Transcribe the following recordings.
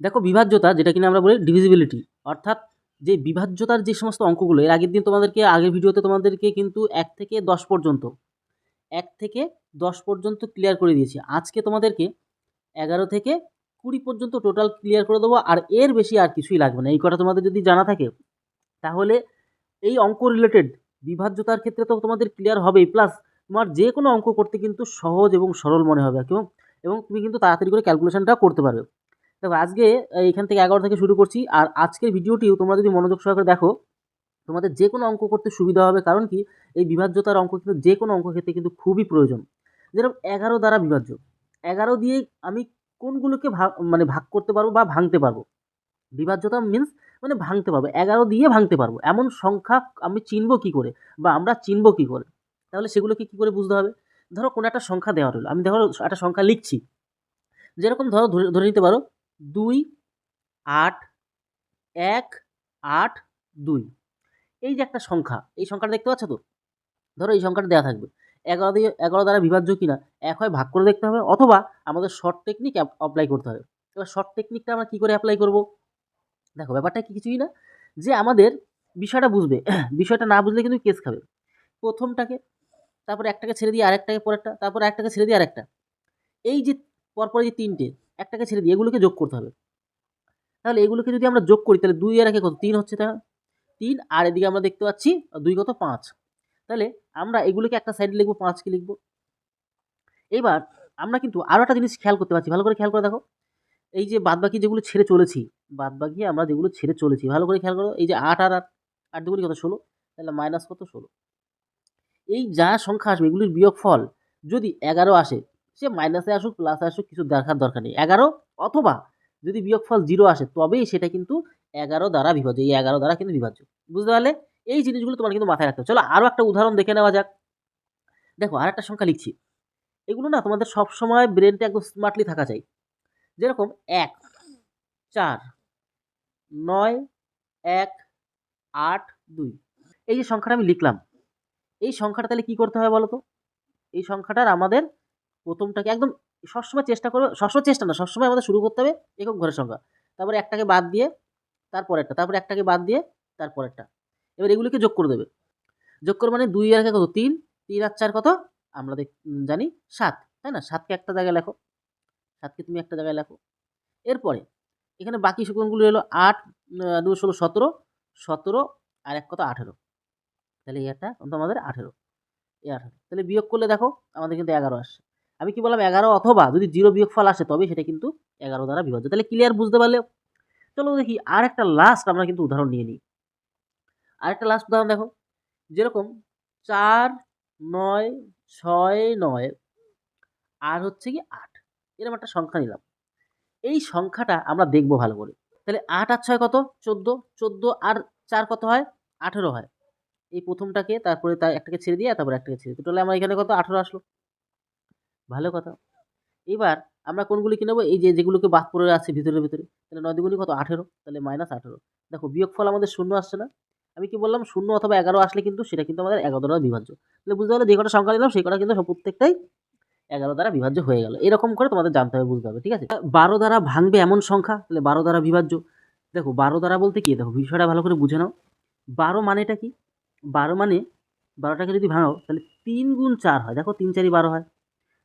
দেখো বিভাজ্যতা, যেটা কিনা আমরা বলি ডিভিজিবিলিটি অর্থাৎ যে বিভাজ্যতার যে সমস্ত অঙ্কগুলো, এর আগের দিন তোমাদেরকে, আগের ভিডিওতে তোমাদেরকে কিন্তু এক থেকে দশ পর্যন্ত, এক থেকে দশ পর্যন্ত ক্লিয়ার করে দিয়েছি। আজকে তোমাদেরকে এগারো থেকে কুড়ি পর্যন্ত টোটাল ক্লিয়ার করে দেবো, আর এর বেশি আর কিছুই লাগবে না। এই কটা তোমাদের যদি জানা থাকে, তাহলে এই অঙ্ক রিলেটেড বিভাজ্যতার ক্ষেত্রে তো তোমাদের ক্লিয়ার হবেই প্লাস তোমার যে কোনো অঙ্ক করতে কিন্তু সহজ এবং সরল মনে হবে এবং এবং তুমি কিন্তু তাড়াতাড়ি করে ক্যালকুলেশনটা করতে পারবে। দেখো আজকে এখান থেকে এগারো থেকে শুরু করছি। আর আজকের ভিডিওটিও তোমরা যদি মনোযোগ সহকারে দেখো, তোমাদের যে কোনো অঙ্ক করতে সুবিধা হবে, কারণ কি, এই বিভাজ্যতার অঙ্ক কিন্তু যে কোনো অঙ্ক ক্ষেত্রে কিন্তু খুবই প্রয়োজন। যেরকম এগারো দ্বারা বিভাজ্য, এগারো দিয়ে আমি কোনগুলোকে ভাগ মানে ভাগ করতে পারব বা ভাঙতে পারব। বিভাজ্যতা মিন্স মানে ভাঙতে পারব, এগারো দিয়ে ভাঙতে পারব। এমন সংখ্যা আমি চিনবো কী করে, বা আমরা চিনবো কী করে, তাহলে সেগুলোকে কী করে বুঝতে হবে? ধরো কোনো একটা সংখ্যা দেওয়া হলো আমি ধরো একটা সংখ্যা লিখছি। যেরকম ধরে ধরে নিতে পারো দুই, আট, এক, আট, দুই। এই যে একটা সংখ্যা, এই সংখ্যাটা দেখতে পাচ্ছ তো? ধরো এই সংখ্যাটা দেওয়া থাকবে। এগারো দিয়ে, এগারো দ্বারা বিভাজ্য কিনা, এক হয় ভাগ করে দেখতে হবে, অথবা আমাদের শর্ট টেকনিক অ্যাপ্লাই করতে হবে। এবার শর্ট টেকনিকটা আমরা কী করে অ্যাপ্লাই করব? দেখো, ব্যাপারটা কি কিছুই না, যে আমাদের বিষয়টা বুঝবে। বিষয়টা না বুঝলে কিন্তু কেস খাবে। প্রথমটাকে, তারপরে একটাকে ছেড়ে দিয়ে আরেকটাকে, পরেরটা, তারপর একটাকে ছেড়ে দিয়ে আরেকটা। এই যে পরপর যে তিনটে, একটাকে ছেড়ে দিয়ে এগুলোকে যোগ করতে হবে। তাহলে এগুলোকে যদি আমরা যোগ করি, তাহলে দুই আর একে কত? তিন হচ্ছে তাহলে তিন, আর এদিকে আমরা দেখতে পাচ্ছি দুই কত? পাঁচ। তাহলে আমরা এগুলোকে একটা সাইডে লিখব পাঁচকে লিখব। এবার আমরা কিন্তু আরও একটা জিনিস খেয়াল করতে পারছি। ভালো করে খেয়াল করে দেখো। এই যে বাদবাকি যেগুলো ছেড়ে চলেছি, বাদবাকি আমরা যেগুলো ছেড়ে চলেছি, ভালো করে খেয়াল করো। এই যে আট আর আট আট দুগুলি কত? ষোলো। তাহলে মাইনাস কত? ষোলো। এই যা সংখ্যা আসবে, এগুলির বিয়োগ ফল যদি এগারো আসে সে মাইনাসে আসুক প্লাসে আসুক, কিছু দেখার দরকার নেই। এগারো অথবা যদি বিয়োগফল জিরো আসে, তবেই সেটা কিন্তু এগারো দ্বারা বিভাজ্য। এই এগারো দ্বারা কিন্তু বিভাজ্য। বুঝতে পারলে? এই জিনিসগুলো তোমার কিন্তু মাথায় রাখতে হবে। চলো আরও একটা উদাহরণ দেখে নেওয়া যাক। দেখো আর একটা সংখ্যা লিখছি। এগুলো না তোমাদের সবসময় ব্রেনটা একদম স্মার্টলি থাকা চাই। যেরকম এক, চার, নয়, এক, আট, দুই। এই যে সংখ্যাটা আমি লিখলাম, এই সংখ্যাটা তাহলে কী করতে হবে বলো তো? এই সংখ্যাটার আমাদের প্রথমটাকে একদম সবসময় চেষ্টা করবে সবসময় চেষ্টা না, সবসময় আমাদের শুরু করতে হবে একক ঘরের সংখ্যা। তারপরে একটাকে বাদ দিয়ে তারপরেরটা তারপরে একটাকে বাদ দিয়ে তারপরেরটা এবার এগুলিকে যোগ করে দেবে। যোগ করে মানে দুই আরকে কত? তিন। তিন আর চার কত? আমরা জানি সাত, তাই না? সাতকে একটা জায়গায় লেখো। সাতকে তুমি একটা জায়গায় লেখো। এরপরে এখানে বাকি সংখ্যাগুলো হলো আট দু ষোলো, সতেরো। সতেরো আর এক কত? আঠেরো। তাহলে এই একটা কিন্তু আমাদের আঠেরো। এই আঠেরো। তাহলে বিয়োগ করলে দেখো আমাদের কিন্তু এগারো আসছে আমি কি বললাম এগারো অথবা যদি জিরো বিয়োগ ফল আসে তবে সেটা কিন্তু এগারো দ্বারা বিভাজ্য। তাহলে ক্লিয়ার বুঝতে পারলে? চলো দেখি আর একটা লাস্ট আমরা কিন্তু উদাহরণ নিয়ে নিই। আরেকটা লাস্ট উদাহরণ দেখো। যেরকম চার, নয়, ছয়, নয়, আর হচ্ছে কি আট। এরকম একটা সংখ্যা নিলাম। এই সংখ্যাটা আমরা দেখব ভালো করে। তাহলে আট আর ছয় কত? চোদ্দ। চোদ্দ আর চার কত হয়? আঠেরো হয়। এই প্রথমটাকে, তারপরে তার একটাকে ছেড়ে দিয়ে, তারপরে একটাকে ছেড়ে টোটালে আমার এখানে কত? আঠেরো আসলো। ভালো কথা। এবার আমরা কোনগুলি কি নেব এই যে যেগুলোকে বাদ পড়ে আছে ভিতরে ভিতরে, তাহলে নয় দুগুণি কত? আঠেরো, তাহলে মাইনাস আঠেরো। দেখো, বিয়োগফল আমাদের শূন্য আসছে না। আমি কি বললাম? শূন্য অথবা এগারো আসলে কিন্তু সেটা কিন্তু আমাদের এগারো দ্বারা বিভাজ্য। তাহলে বুঝতে পারলে যে কটা সংখ্যা নিলাম, সেই কটা কিন্তু প্রত্যেকটাই এগারো দ্বারা বিভাজ্য হয়ে গেল। এরকম করে তোমাদের জানতে হবে, বুঝতে হবে, ঠিক আছে? বারো দ্বারা ভাঙবে এমন সংখ্যা, তাহলে বারো দ্বারা বিভাজ্য। দেখো, বারো দ্বারা বলতে কি? দেখো, বিষয়টা ভালো করে বুঝে নাও। বারো মানেটা কি? বারো মানে বারোটাকে যদি ভাঙাও, তাহলে তিন গুণ চার হয়। দেখো, তিন চারই বারো হয়।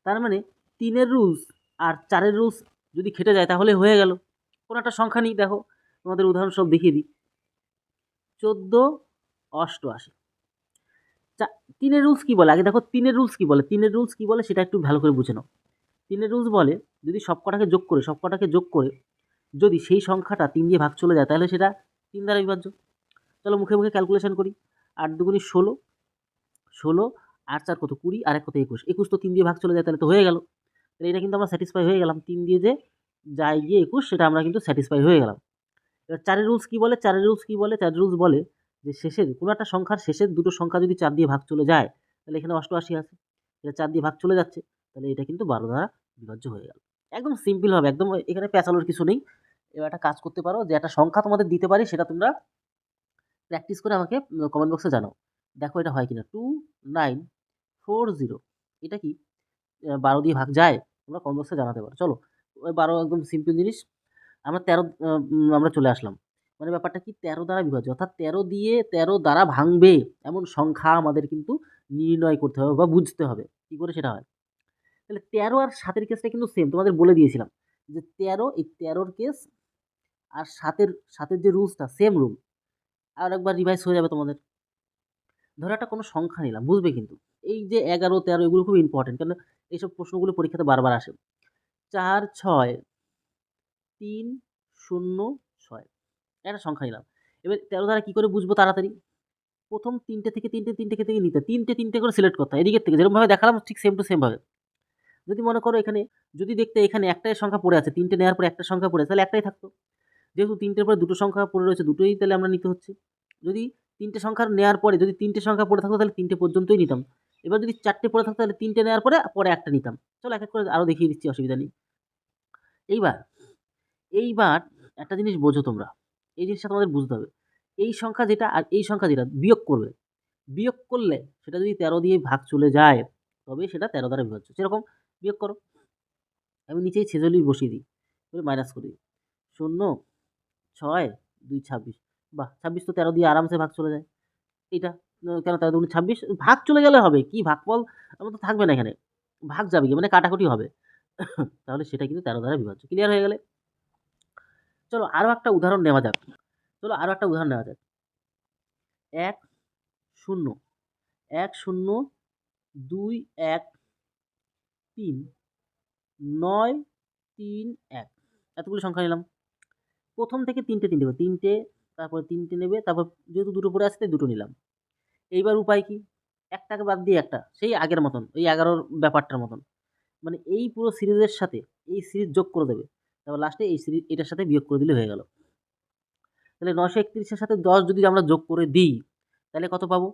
তার মানে তিনের রুলস আর চারের রুলস যদি খেটে যায় তাহলে হয়ে গেল। কোনো একটা সংখ্যা নিই, দেখো। তোমাদের উদাহরণ সব দেখিয়ে দিই। চোদ্দ, অষ্টআশি। চা, তিনের রুলস কী বলে? আগে দেখো, তিনের রুলস কী বলে? তিনের রুলস কী বলে? সেটা একটু ভালো করে বুঝে নাও। তিনের রুলস বলে, যদি সব কটাকে যোগ করে, সব কটাকে যোগ করে যদি সেই সংখ্যাটা তিন দিয়ে ভাগ চলে যায়, তাহলে সেটা তিন দ্বারা বিভাজ্য। চলো মুখে মুখে ক্যালকুলেশন করি। আট দুগুণি ষোলো। ষোলো আর চার কত? কুড়ি, আর এক কত একুশ। একুশ তো তিন দিয়ে ভাগ চলে যায়, তাহলে তো হয়ে গেল। তাহলে এটা কিন্তু আমরা স্যাটিসফাই হয়ে গেলাম। তিন দিয়ে যে যাই গিয়ে একুশ, সেটা আমরা কিন্তু স্যাটিসফাই হয়ে গেলাম। এবার চারের রুলস কী বলে? চারের রুলস কী বলে? চারের রুলস বলে যে শেষের কোনো একটা সংখ্যার শেষের দুটো সংখ্যা যদি চার দিয়ে ভাগ চলে যায়, তাহলে এখানে অষ্টআশি আছে। এটা চার দিয়ে ভাগ চলে যাচ্ছে, তাহলে এটা কিন্তু বারো দ্বারা বিভাজ্য হয়ে গেল। একদম সিম্পল হবে একদম এখানে পেঁচানোর কিছু নেই। এবার একটা কাজ করতে পারো যে একটা সংখ্যা তোমাদের দিতে পারি, সেটা তোমরা প্র্যাকটিস করে আমাকে কমেন্ট বক্সে জানাও। দেখো এটা হয় কিনা? টু নাইন ফোর জিরো এটা কি? বারো দিয়ে ভাগ যায়, তোমরা কমেন্ট বক্সে জানাতে পারো। চলো, ওই বারো একদম সিম্পল জিনিস। আমরা তেরো আমরা চলে আসলাম। মানে ব্যাপারটা কি? তেরো দ্বারা বিভাজ্য। অর্থাৎ তেরো দিয়ে তেরো দ্বারা ভাঙবে, এমন সংখ্যা আমাদের কিন্তু নির্ণয় করতে হবে বা বুঝতে হবে। কী করে সেটা হয়? তাহলে তেরো আর সাতের কেসটা কিন্তু সেম তোমাদের বলে দিয়েছিলাম। যে তেরো এই তেরোর কেস আর সাতের সাতের যে রুলসটা সেম রুল আর একবার রিভাইজ হয়ে যাবে তোমাদের। ধরো একটা কোনো সংখ্যা নিলাম, বুঝবে কিন্তু। এই যে এগারো, তেরো এগুলো খুব ইম্পর্টেন্ট কেন এইসব প্রশ্নগুলো পরীক্ষাতে বারবার আসে। চার, ছয়, তিন, শূন্য, ছয়। একটা সংখ্যা নিলাম। এবার তেরো দ্বারা কী করে বুঝব তাড়াতাড়ি? প্রথম তিনটে থেকে তিনটে তিনটে থেকে নিতে। তিনটে তিনটে করে সিলেক্ট করতে হয়। এদিকের থেকে যেরকমভাবে দেখালাম, ঠিক সেম টু সেমভাবে যদি মনে করো এখানে, যদি দেখতে এখানে একটাই সংখ্যা পড়ে আছে, তিনটে নেওয়ার পরে একটা সংখ্যা পড়ে আছে, তাহলে একটাই থাকতো। যেহেতু তিনটের পরে দুটো সংখ্যা পড়ে রয়েছে, দুটোই তাহলে আমরা নিতে হচ্ছে। যদি তিনটে সংখ্যা নেওয়ার পরে, যদি তিনটে সংখ্যা পড়ে থাকতো, তাহলে তিনটে পর্যন্তই নিতাম। এবার যদি চারটে পড়ে থাকতো তাহলে তিনটে নেওয়ার পরে পরে একটা নিতাম। চলো এক এক করে আরও দেখিয়ে দিচ্ছি অসুবিধা নেই। এইবার এইবার একটা জিনিস বোঝো তোমরা। এই জিনিসটা তোমাদের বুঝতে হবে। এই সংখ্যা যেটা আর এই সংখ্যা যেটা বিয়োগ করবে। বিয়োগ করলে সেটা যদি তেরো দিয়ে ভাগ চলে যায় তবে সেটা তেরো দ্বারা বিভাজ্য সেরকম বিয়োগ করো। আমি নিচেই ছেচল্লিশ বসিয়ে দিই এবার মাইনাস করে দিই। শূন্য ছয় দুই ছাব্বিশ। বাহ ছাব্বিশ তো তেরো দিয়ে আরামসে ভাগ চলে যায়। এইটা আহ, কেন তেরো দুগুণ ছাব্বিশ, ভাগ চলে গেলে হবে, কি ভাগফল আমার তো থাকবে না এখানে, ভাগ যাবে কি মানে কাটাকুটি হবে। তাহলে সেটা কিন্তু তেরো দ্বারা বিভাজ্য ক্লিয়ার হয়ে গেলে? চলো আরও একটা উদাহরণ নেওয়া যাক, চলো আরও একটা উদাহরণ নেওয়া যাক। এক শূন্য এক শূন্য, দুই এক, তিন, নয় তিন এক, এতগুলো সংখ্যা নিলাম। প্রথম থেকে তিনটে তিনটে তিনটে, তারপরে তিনটে নেবে, তারপর যেহেতু দুটো পরে আসতে দুটো নিলাম। এইবার উপায় কি? একটাকে বাদ দিয়ে একটা, সেই আগের মতন, ওই এগারোর ব্যাপারটার মতন। মানে এই পুরো সিরিজের সাথে এই সিরিজ যোগ করে দেবে। তারপর লাস্টে এই সিরিজ এটার সাথে বিয়োগ করে দিলে হয়ে গেল। তাহলে নশো একত্রিশের সাথে দশ যদি আমরা যোগ করে দিই, তাহলে কত পাবো?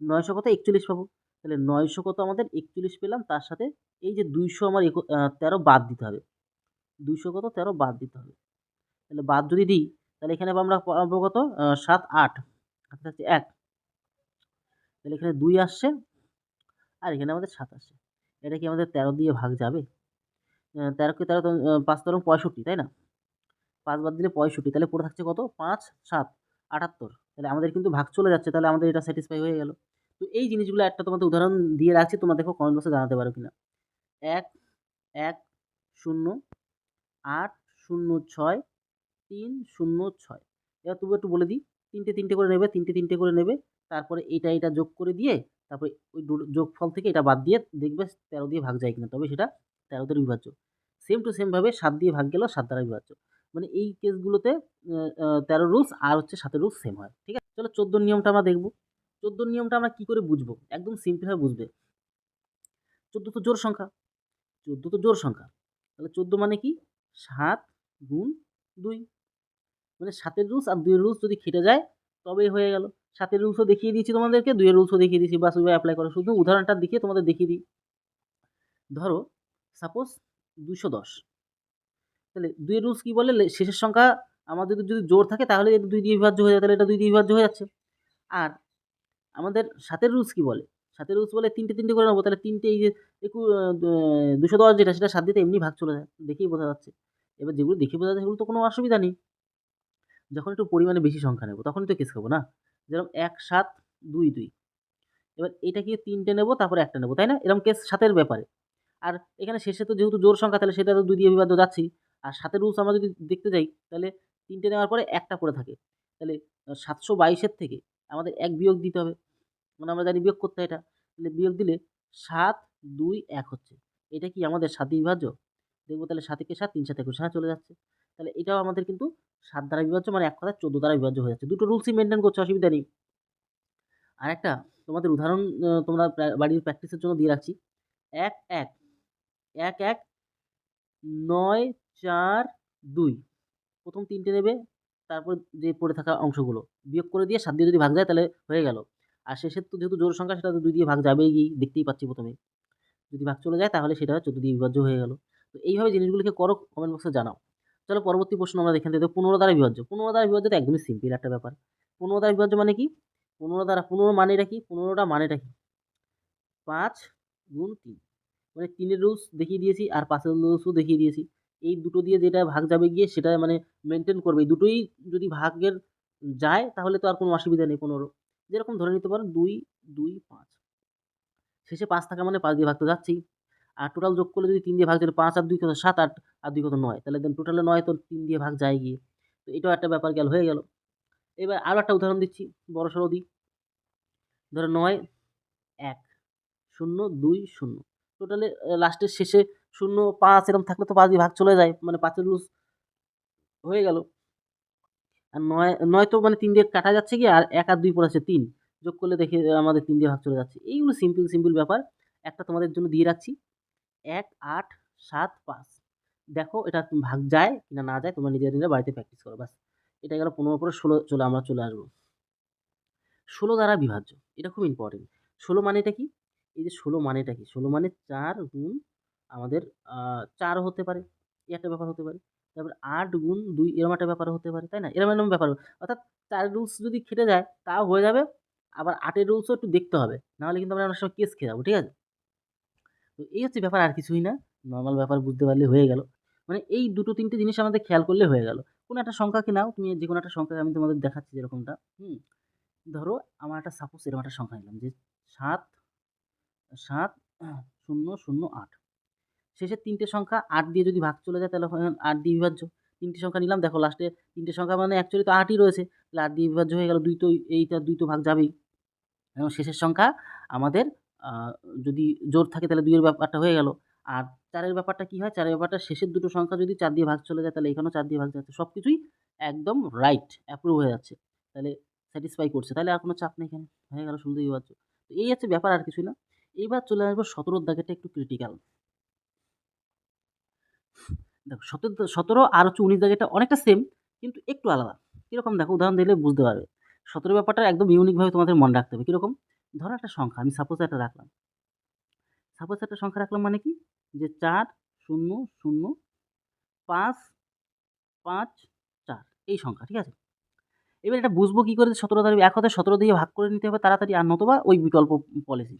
নয়শো কত? একচল্লিশ পাবো। তাহলে নয়শো কত আমাদের? একচল্লিশ পেলাম। তার সাথে এই যে দুইশো আমার তেরো বাদ দিতে হবে। দুইশো কত? তেরো বাদ দিতে হবে। তাহলে বাদ যদি দিই, তাহলে এখানে আমরা, পাবো কত? সাত, আট। থাকছে এক। তাহলে এখানে দুই আসছে আর এখানে আমাদের সাত আসছে। এটা কি আমাদের তেরো দিয়ে ভাগ যাবে? তেরোকে তেরো পাঁচ তেরো পঁয়ষট্টি, তাই না? পাঁচ বাদ দিলে পঁয়ষট্টি, তাহলে পড়ে থাকছে কত? পাঁচ, সাত, আটাত্তর। তাহলে আমাদের কিন্তু ভাগ চলে যাচ্ছে, তাহলে আমাদের এটা স্যাটিসফাই হয়ে গেল। তো এই জিনিসগুলো একটা তোমাদের উদাহরণ দিয়ে রাখছি, তোমরা দেখো কমেন্ট বক্সে জানাতে পারো কিনা। এক এক, শূন্য, আট, শূন্য, ছয়, তিন, শূন্য, ছয়। এবার তবু একটু বলে দিই। তিনটে তিনটে করে নেবে, তিনটে তিনটে করে নেবে। তারপরে এটা এটা যোগ করে দিয়ে তারপরে ওই যোগফল থেকে এটা বাদ দিয়ে দেখবে তেরো দিয়ে ভাগ যায় কিনা, তবে সেটা তেরোতে বিভাজ্য। সেম টু সেমভাবে সাত দিয়ে ভাগ গেলেও সাত দ্বারা বিভাজ্য। মানে এই কেসগুলোতে তেরো রুলস আর হচ্ছে সাতের রুলস সেম হয়, ঠিক আছে? চলো চোদ্দোর নিয়মটা আমরা দেখব। চোদ্দোর নিয়মটা আমরা কী করে বুঝব? একদম সিম্পলভাবে বুঝবে। চোদ্দ তো জোর সংখ্যা। চোদ্দ তো জোর সংখ্যা। তাহলে চোদ্দ মানে কি? সাত গুণ দুই। মানে সাতের রুলস আর দুইয়ের রুলস যদি খেটে যায় তবেই হয়ে গেল। সাতের রুলসও দেখিয়ে দিয়েছি তোমাদেরকে, দুইয়ের রুলসও দেখিয়ে দিয়েছি। বাস ওইভাবে অ্যাপ্লাই করো। শুধু উদাহরণটা দেখিয়ে তোমাদের দেখিয়ে দিই। ধরো সাপোজ দুশো দশ। তাহলে দুইয়ের রুলস কী বলে? শেষের সংখ্যা আমাদের যদি জোর থাকে, তাহলে এটা দুই দিয়ে বিভাজ্য হয়ে যায়। তাহলে এটা দুই দিয়ে বিভাজ্য হয়ে যাচ্ছে। আর আমাদের সাতের রুলস কী বলে? সাতের রুলস বলে তিনটে তিনটে করে নেব। তাহলে তিনটে এই যে একটু দুশো দশ যেটা, সেটা সাত দিতে এমনি ভাগ চলে যায়। দেখেই বোঝা যাচ্ছে। এবার যেগুলো দেখে বোঝা যাচ্ছে সেগুলো তো কোনো অসুবিধা নেই। যখন একটু পরিমাণে বেশি সংখ্যা নেব, তখনই তো কেস খাব না? যেরকম এক, সাত, দুই দুই। এবার এটাকে তিনটে নেব, তারপরে একটা নেব, তাই না? এরকম কেস সাতের ব্যাপারে। আর এখানে শেষে তো যেহেতু জোর সংখ্যা, তাহলে সেটা তো দুই দিয়ে বিভাজ্য যাচ্ছি। আর সাতের রুলস আমরা যদি দেখতে যাই, তাহলে তিনটে নেওয়ার পরে একটা পড়ে থাকে। তাহলে সাতশো বাইশের থেকে আমাদের এক বিয়োগ দিতে হবে। মানে আমরা জানি বিয়োগ করতে হয় এটা। তাহলে বিয়োগ দিলে সাত, দুই, এক হচ্ছে। এটা কি আমাদের সাত বিভাজ্য? দেখব তাহলে সাতে কে সাত, তিন সাত একুশ হ্যাঁ চলে যাচ্ছে। তাহলে এটাও আমাদের কিন্তু সাত দ্বারা বিভাজ্য মানে এক কথা চোদ্দ দ্বারা বিভাজ্য হয়ে যাচ্ছে। দুটো রুলসই মেনটেন করছে, অসুবিধা নেই। আর একটা তোমাদের উদাহরণ তোমরা বাড়ির প্র্যাকটিসের জন্য দিয়ে রাখছি। এক এক। এক এক, নয়, চার, দুই। প্রথম তিনটে নেবে, তারপর যে পড়ে থাকা অংশগুলো। বিয়োগ করে দিয়ে সাত দিয়ে যদি ভাগ যায়, তাহলে হয়ে গেল। আর শেষের তো যেহেতু জোর সংখ্যা, সেটা তো দুই দিয়ে ভাগ যাবেই গিয়ে, দেখতেই পাচ্ছি প্রথমে। যদি ভাগ চলে যায়, তাহলে সেটা চোদ্দ দিয়ে বিভাজ্য হয়ে গেল। তো এইভাবে জিনিসগুলোকে করো কমেন্ট বক্সে জানাও। চলো পরবর্তী প্রশ্ন আমরা দেখে নিতে পনেরো দ্বারা বিভাজ্য। পনেরো দ্বারা বিভাজ্য তো একদমই সিম্পল একটা ব্যাপার। পনেরো দ্বারা বিভাজ্য মানে কি? পনেরো দ্বারা পনেরো মানেটা কি? পনেরোটা মানেটা কি? পাঁচ গুণ তিন। মানে তিনের রুলস দেখিয়ে দিয়েছি আর পাঁচের রুলসও দেখিয়ে দিয়েছি। এই দুটো দিয়ে যেটা ভাগ যাবে গিয়ে সেটা মানে মেনটেন করবে। এই দুটোই যদি ভাগের যায় তাহলে তো আর কোনো অসুবিধা নেই পনেরো। যেরকম ধরে নিতে পারো দুই দুই, পাঁচ। শেষে পাঁচ থাকা মানে পাঁচ দিয়ে ভাগ তো যাচ্ছেই। আর টোটাল যোগ করলে যদি তিন দিয়ে ভাগ যায় পাঁচ আর দুই কত? সাত, আট। আর দুই কত নয়। তাহলে দেন টোটালে নয়, তো তিন দিয়ে ভাগ যায় গিয়ে। তো এটাও একটা ব্যাপার গেল হয়ে গেল। এবার আরও একটা উদাহরণ দিচ্ছি, বড় সড়ো দিই ধরো নয়, এক, শূন্য, দুই, শূন্য। টোটালে লাস্টের শেষে শূন্য, পাঁচ এরকম থাকলে তো পাঁচ দিয়ে ভাগ চলে যায় মানে পাঁচের রুলস হয়ে গেল। আর নয় নয় তো মানে তিন দিয়ে কাটা যাচ্ছে কি? আর এক আর দুই পড়েছে তিন। যোগ করলে দেখে আমাদের তিন দিয়ে ভাগ চলে যাচ্ছে। এইগুলো সিম্পল সিম্পল ব্যাপার। একটা তোমাদের জন্য দিয়ে রাখছি। এক, আট, সাত, পাঁচ। দেখো এটা ভাগ যায় কিনা না যায়, তোমরা নিজেরা নিজেরা বাড়িতে প্র্যাকটিস করো বাস এটা গেল পনেরো পরে ষোলো, চলে আমরা চলে আসব। ষোলো দ্বারা বিভাজ্য, এটা খুব ইম্পর্টেন্ট ষোলো মানেটা কি? এই যে ষোলো মানেটা কি? ষোলো মানে চার গুণ আমাদের চার হতে পারে, এই একটা ব্যাপার হতে পারে। তারপর আট গুণ দুই, এরকম একটা ব্যাপার হতে পারে, তাই না? এরকম এরকম ব্যাপার অর্থাৎ চার রুলস যদি খেটে যায়, তাও হয়ে যাবে, আবার আটের রুলসও একটু দেখতে হবে। নাহলে কিন্তু আমরা অনেক সময় কেস খেয়ে যাব, ঠিক আছে? তো এই হচ্ছে ব্যাপার, আর কিছুই না। নর্মাল ব্যাপার বুঝতে পারলে হয়ে গেল। মানে এই দুটো তিনটে জিনিস আমাদের খেয়াল করলে হয়ে গেল। কোনো একটা সংখ্যাকে নাও, তুমি যে কোনো একটা সংখ্যা আমি তোমাদের দেখাচ্ছি যেরকমটা। হুম? ধরো আমার একটা সাপোজ এরকম একটা সংখ্যা নিলাম যে সাত সাত, শূন্য শূন্য, আট। শেষের তিনটে সংখ্যা আট দিয়ে যদি ভাগ চলে যায় তাহলে আট দিয়ে বিভাজ্য। তিনটে সংখ্যা নিলাম, দেখো লাস্টে তিনটে সংখ্যা মানে অ্যাকচুয়ালি তো আটই রয়েছে। তাহলে আট দিয়ে বিভাজ্য হয়ে গেল, দুই তো এইটা, দুই তো ভাগ যাবেই। এবং শেষের সংখ্যা আমাদের যদি জোর থাকে তাহলে দুইয়ের ব্যাপারটা হয়ে গেল। আর চারের ব্যাপারটা কী হয়? চারের ব্যাপারটা শেষের দুটো সংখ্যা যদি চার দিয়ে ভাগ চলে যায়, তাহলে এখানেও চার দিয়ে ভাগ যাচ্ছে সব কিছুই একদম রাইট অ্যাপ্রুভ হয়ে যাচ্ছে। তাহলে স্যাটিসফাই করছে। তাহলে আর কোনো চাপ নেই এখানে। হয়ে গেল, শুনতেই পাচ্ছ। তো এই হচ্ছে ব্যাপার, আর কিছুই না। এইবার চলে আসব সতেরোর দাগেরটা একটু ক্রিটিক্যাল দেখো, সতেরো সতেরো আর হচ্ছে উনিশ দাগেরটা অনেকটা সেম কিন্তু একটু আলাদা। কীরকম? দেখো, উদাহরণ দিলে বুঝতে পারবে। সতেরো ব্যাপারটা একদম ইউনিকভাবে তোমাদের মনে রাখতে হবে। কীরকম? ধরো একটা সংখ্যা, আমি সাপোজ একটা রাখলাম। সাপোজ একটা সংখ্যা রাখলাম মানে কি? যে চার, শূন্য শূন্য, পাঁচ পাঁচ, চার, এই সংখ্যা, ঠিক আছে? এবার এটা বুঝব কী করে সতেরো তারিখ এক হাতে সতেরো দিয়ে ভাগ করে নিতে হবে তাড়াতাড়ি, আর নতবা ওই বিকল্প পলিসি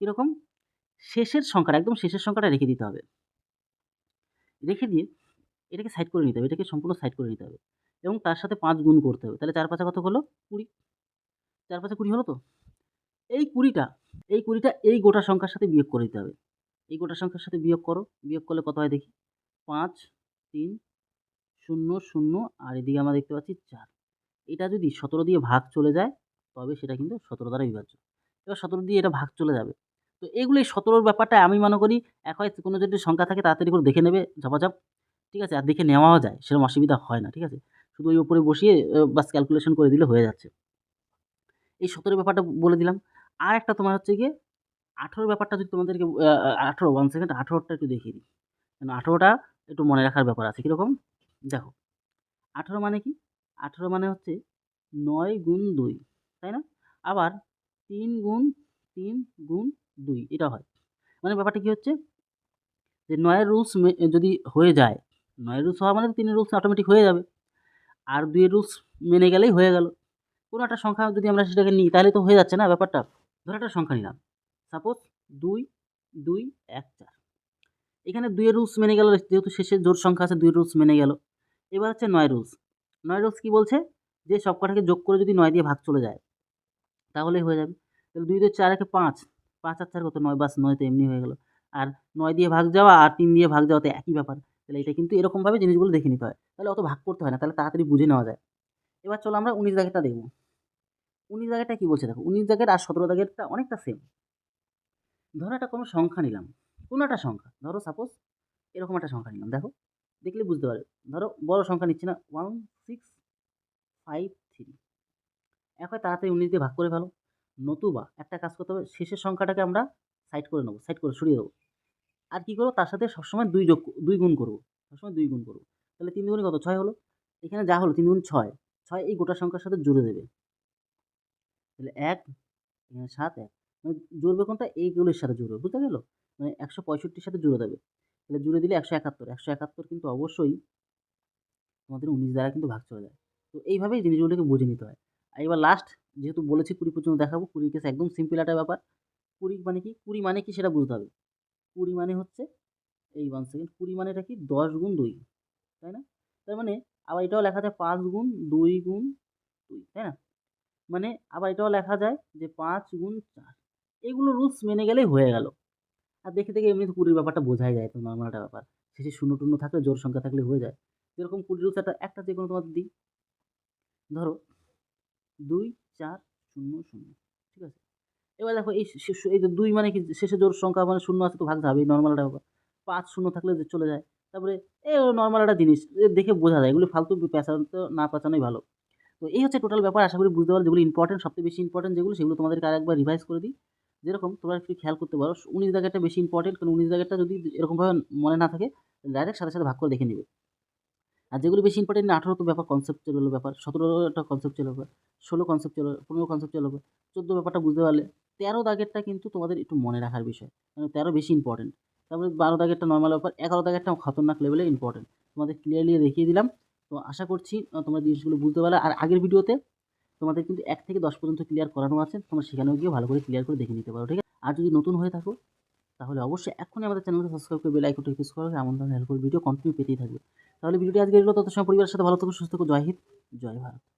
কীরকম? শেষের সংখ্যাটা, একদম শেষের সংখ্যাটা রেখে দিতে হবে। রেখে দিয়ে এটাকে সাইড করে নিতে হবে, এটাকে সম্পূর্ণ সাইড করে নিতে হবে। এবং তার সাথে পাঁচ গুণ করতে হবে। তাহলে চার পাঁচা কত হলো? কুড়ি। চার পাঁচা কুড়ি হলো তো? এই কুড়িটা এই কুড়িটা এই গোটা সংখ্যার সাথে বিয়োগ করে দিতে হবে। এই গোটা সংখ্যার সাথে বিয়োগ করো। বিয়োগ করলে কত হয় দেখি? পাঁচ, তিন, শূন্য শূন্য, আর এদিকে আমরা দেখতে পাচ্ছি চার। এটা যদি সতেরো দিয়ে ভাগ চলে যায়, তবে সেটা কিন্তু সতেরো দ্বারা বিভাজ্য। এবার সতেরো দিয়ে এটা ভাগ চলে যাবে। তো এগুলো এই সতেরোর ব্যাপারটা আমি মনে করি, এক হয় কোনো যদি সংখ্যা থাকে তাড়াতাড়ি করে দেখে নেবে, ঝপাঝপ। ঠিক আছে, আর দেখে নেওয়াও যায়, সেরকম অসুবিধা হয় না, ঠিক আছে? শুধু ওই উপরে বসিয়ে বাস ক্যালকুলেশন করে দিলে হয়ে যাচ্ছে। এই সতেরো ব্যাপারটা বলে দিলাম। আর একটা তোমার হচ্ছে গিয়ে আঠেরো ব্যাপারটা যদি তোমাদেরকে আঠেরো ওয়ান সেকেন্ড আঠেরোটা একটু দেখিয়ে দিই। কেন আঠেরোটা একটু মনে রাখার ব্যাপার আছে, কীরকম? দেখো, আঠেরো মানে কি? আঠেরো মানে হচ্ছে নয় গুণ দুই, তাই না? আবার তিন গুণ তিন গুণ দুই, এটা হয়। মানে ব্যাপারটা কী হচ্ছে? যে নয়ের রুলস যদি হয়ে যায়, নয়ের রুলস হওয়া মানে তিনের রুলস অটোমেটিক হয়ে যাবে। আর দুইয়ের রুলস মেনে গেলেই হয়ে গেল। কোনো একটা সংখ্যা যদি আমরা সেটাকে নিই, তাহলে তো হয়ে যাচ্ছে না ব্যাপারটা। ধরো একটা সংখ্যা নিলাম। সাপোজ দুই দুই, এক, চার। এখানে দুইয়ের রুলস মেনে গেল, যেহেতু শেষে জোর সংখ্যা আছে দুই রুলস মেনে গেল। এবার হচ্ছে নয় রুলস নয় রুলস কী বলছে? যে সব কটাকে যোগ করে যদি নয় দিয়ে ভাগ চলে যায়, তাহলেই হয়ে যাবে। তাহলে দুই দুই চার একে পাঁচ। পাঁচ আর চার কত? নয়, বাস নয় তো এমনি হয়ে গেল। আর নয় দিয়ে ভাগ যাওয়া আর তিন দিয়ে ভাগ যাওয়াতে একই ব্যাপার। তাহলে এটা কিন্তু এরকমভাবে জিনিসগুলো দেখে নিতে হয়। তাহলে অত ভাগ করতে হয় না, তাহলে তাড়াতাড়ি বুঝে নেওয়া যায়। এবার চলো আমরা উনিশ দাগেরটা দেখব। উনিশ দাগেরটা কী বলছে? দেখো, উনিশ দাগের আর সতেরো দাগেরটা অনেকটা সেম ধরো একটা কোনো সংখ্যা নিলাম। কোনো একটা সংখ্যা, ধরো সাপোজ এরকম একটা সংখ্যা নিলাম। দেখো, দেখলে বুঝতে পারবে। ধরো বড় সংখ্যা নিচ্ছি না ওয়ান সিক্স ফাইভ থ্রি এক হয় তাড়াতাড়ি উনিশ দিয়ে ভাগ করে ফেলো। নতুবা একটা কাজ করতে হবে, শেষের সংখ্যাটাকে আমরা সাইড করে নেব সাইড করে সরিয়ে দেবো। আর কী করব? তার সাথে সবসময় দুই যোগ, দুই গুণ করব। সবসময় দুই গুণ করব। তাহলে তিন গুণে কত? ছয় হলো। এখানে যা হলো, তিন গুণ ছয়। ছয় এই গোটা সংখ্যার সাথে জুড়ে দেবে। তাহলে এক, এখানে সাত, এক। জুড়বে কোনটা? এইগুলোর সাথে জুড়বে, বুঝতে গেলো? মানে একশো পঁয়ষট্টির সাথে জুড়ে দেবে। তাহলে জুড়ে দিলে একশো একাত্তর। একশো একাত্তর কিন্তু অবশ্যই আমাদের উনিশ দ্বারা কিন্তু ভাগ চলে যায়। তো এইভাবেই জিনিসগুলোকে বুঝে নিতে হয়। আর এবার লাস্ট যেহেতু বলেছি কুড়ি পর্যন্ত দেখাবো কুড়ির কেস একদম সিম্পল একটা ব্যাপার। কুড়ি মানে কি? কুড়ি মানে কি সেটা বুঝতে হবে। কুড়ি মানে হচ্ছে, এই ওয়ান সেকেন্ড কুড়ি মানে এটা কি? দশ গুণ দুই, তাই না? তার মানে আবার এটাও লেখা যায় পাঁচ গুণ দুই গুণ দুই, তাই না? মানে আবার এটাও লেখা যায় যে পাঁচ গুণ চার। এগুলো রুলস মেনে গেলেই হয়ে গেল। আর দেখে দেখে এমনি কুড়ির ব্যাপারটা বোঝাই যায় তো নর্মাল একটা ব্যাপার। শেষে শূন্য টূন্য থাকলে জোর সংখ্যা থাকলে হয়ে যায়। যেরকম কুড়ি রুলস একটা একটা যে কোনো তোমাদের দিই। ধরো, দুই, চার, শূন্য শূন্য, ঠিক আছে? এবার দেখো এই এই যে দুই মানে কি? শেষে জোর সংখ্যা মানে শূন্য আছে তো ভাগ যাবে এই নর্মাল একটা ব্যাপার। পাঁচ, শূন্য থাকলে চলে যায়। তারপরে এ নর্মাল একটা জিনিস দেখে বোঝা যায়। এগুলো ফালতু পেঁচানো, না পেঁচানোই ভালো। তো এই হচ্ছে টোটাল ব্যাপার। আশা করি বুঝতে পারো যেগুলো ইম্পর্টেন্ট সবথেকে বেশি ইম্পর্টেন্ট যেগুলো, সেগুলো তোমাদেরকে আরেকবার রিভাইজ করে দিই। যেরকম তোমরা একটু খেয়াল করতে পারো, উনিশ দাগেরটা বেশি ইম্পর্টেন্ট কারণ উনিশ দাগেরটা যদি এরকমভাবে মনে না থাকে ডাইরেক্ট সাথে সাথে ভাগ করে দেখে নেবে। আর যেগুলো বেশি ইম্পর্টেন্ট আঠারো তো ব্যাপার কনসেপ্টের ব্যাপার, সতেরোটা কনসেপ্টের ব্যাপার ষোলো কনসেপ্টের পনেরো কনসেপ্টের ব্যাপার চোদ্দ ব্যাপারটা বুঝতে পারলে তেরো দাগেরটা কিন্তু তোমাদের একটু মনে রাখার বিষয় মানে তেরো বেশি ইম্পর্টেন্ট তারপরে বারো দাগেরটা নর্মাল ব্যাপার, এগারো দাগেরটা খতরনাক লেভেলে ইম্পর্টেন্ট তোমাদের ক্লিয়ারলি দেখিয়ে দিলাম। তো আশা করছি তোমরা জিনিসগুলো বুঝতে পারলে। আর আগের ভিডিওতে তোমাদের কিন্তু এক থেকে দশ পর্যন্ত ক্লিয়ার করানো আছে, তোমরা সেখানেও গিয়ে ভালো করে ক্লিয়ার করে দেখে নিতে পারো, ঠিক আছে? আর যদি নতুন হয়ে থাকো, তাহলে অবশ্যই এখনই আমাদের চ্যানেলটা সাবস্ক্রাইব করে বেল আইকনটা প্রেস করো, এমন ধরনের হেল্পফুল ভিডিও কন্টিনিউ পেতেই থাকবে। তাহলে ভিডিওটি আজকে এগুলো তত সময় পরিবারের সাথে ভালো থাকো, সুস্থ থাকো, জয় হিন্দ, জয় ভারত।